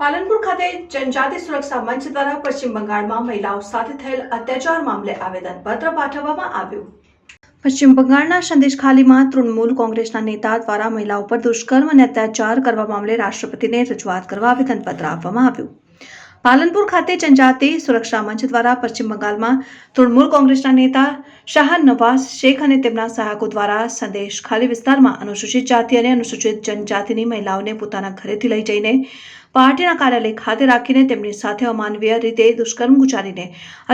પાલનપુર ખાતે જનજાતિ સુરક્ષા મંચ દ્વારા પશ્ચિમ બંગાળમાં મહિલાઓ સાથે થયેલ અત્યાચાર મામલે આવેદનપત્ર પાઠવવામાં આવ્યું. પશ્ચિમ બંગાળના સંદેશખાલીમાં તૃણમૂલ કોંગ્રેસના નેતા દ્વારા મહિલાઓ પર દુષ્કર્મ અને અત્યાચાર કરવા મામલે રાષ્ટ્રપતિને રજૂઆત કરવા આવેદનપત્ર આપવામાં આવ્યું. પાલનપુર ખાતે જનજાતિ સુરક્ષા મંચ દ્વારા પશ્ચિમ બંગાળમાં તૃણમૂલ કોંગ્રેસના નેતા શાહ નવાઝ શેખ અને તેમના સહાયકો દ્વારા સંદેશ ખાલી વિસ્તારમાં અનુસૂચિત જાતિ અને અનુસૂચિત જનજાતિની મહિલાઓને પોતાના ઘરેથી લઈ જઈને પાર્ટીના કાર્યાલય ખાતે રાખીને તેમની સાથે અમાનવીય રીતે દુષ્કર્મ ગુજારીને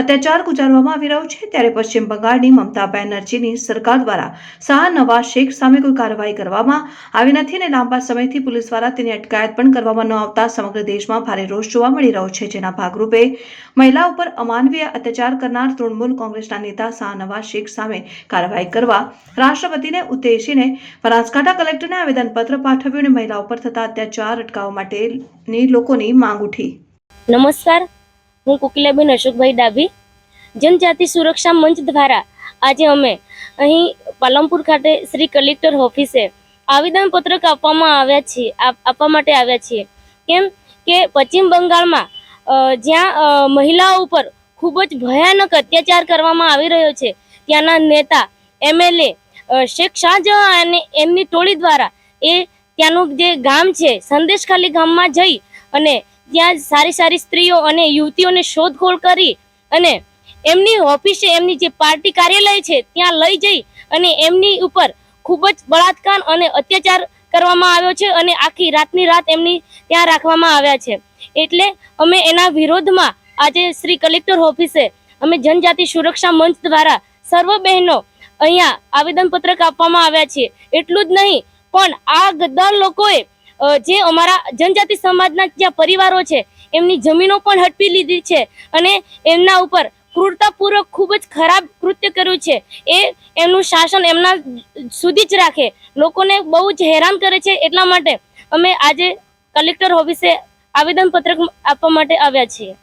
અત્યાચાર ગુજારવામાં આવી રહ્યો છે. ત્યારે પશ્ચિમ બંગાળની મમતા બેનર્જીની સરકાર દ્વારા શાહ નવાઝ શેખ સામે કોઈ કાર્યવાહી કરવામાં આવી નથી અને લાંબા સમયથી પોલીસ દ્વારા તેની અટકાયત પણ કરવામાં ન આવતા સમગ્ર દેશમાં ભારે રોષ જોવા મળી રહ્યો છે. જેના ભાગરૂપે મહિલા ઉપર અમાનવીય અત્યાચાર કરનાર તૃણમૂલ કોંગ્રેસના નેતા શાહ નવાઝ શેખ સામે કાર્યવાહી કરવા રાષ્ટ્રપતિને ઉદ્દેશીને બનાસકાંઠા કલેક્ટરને આવેદનપત્ર પાઠવ્યું અને મહિલા ઉપર થતા અત્યાચાર અટકાવવા માટેની લોકોની માંગ ઉઠી. નમસ્કાર, હું કોકિલાબેન અશોકભાઈ ડાભી. જનજાતિ સુરક્ષા મંચ દ્વારા આજે અમે અહીં પાલનપુર ખાતે શ્રી કલેક્ટર ઓફિસે આવેદનપત્રક આપવામાં આવ્યા છીએ આપવા માટે આવ્યા છીએ. કેમ કે પશ્ચિમ બંગાળમાં જ્યાં મહિલાઓ ઉપર ખૂબ જ ભયાનક અત્યાચાર કરવામાં આવી રહ્યો છે, ત્યાંના નેતા એમએલએ શેખ શાહજહાં અને એમની ટોળી દ્વારા એ ત્યાંનું જે ગામ છે, સંદેશખાલી ગામમાં જઈ અને ત્યાં સારી સારી સ્ત્રીઓ અને યુવતીઓને શોધખોળ કરી અને એમની ઓફિસે એમની જે પાર્ટી કાર્યાલય છે, ત્યાં લઈ જઈ અને એમની ઉપર ખૂબ જ બળાત્કાર અને અત્યાચાર કરવામાં આવ્યો છે અને આખી રાતની રાત એમની ત્યાં રાખવામાં આવ્યા છે. એટલે અમે એના વિરોધમાં આજે શ્રી કલેક્ટર ઓફિસે અમે જનજાતિ સુરક્ષા મંચ દ્વારા સર્વ બહેનો અહીંયા આવેદનપત્રક આપવામાં આવ્યા છે એટલું જ નહીં પણ આ ગદ્દાર લોકોએ જે અમારા જનજાતિ સમાજના જ્યાં પરિવારો છે, એમની જમીનો પણ હડપી લીધી છે અને એમના ઉપર ક્રૂરતાપૂર્વક ખૂબ જ ખરાબ કૃત્ય કર્યું છે. એ એમનું શાસન એમના સુધી જ રાખે. લોકોને બહુ જ હેરાન કરે છે. એટલા માટે અમે આજે કલેક્ટર ઓફિસે આવેદનપત્રક આપવા માટે આવ્યા છીએ.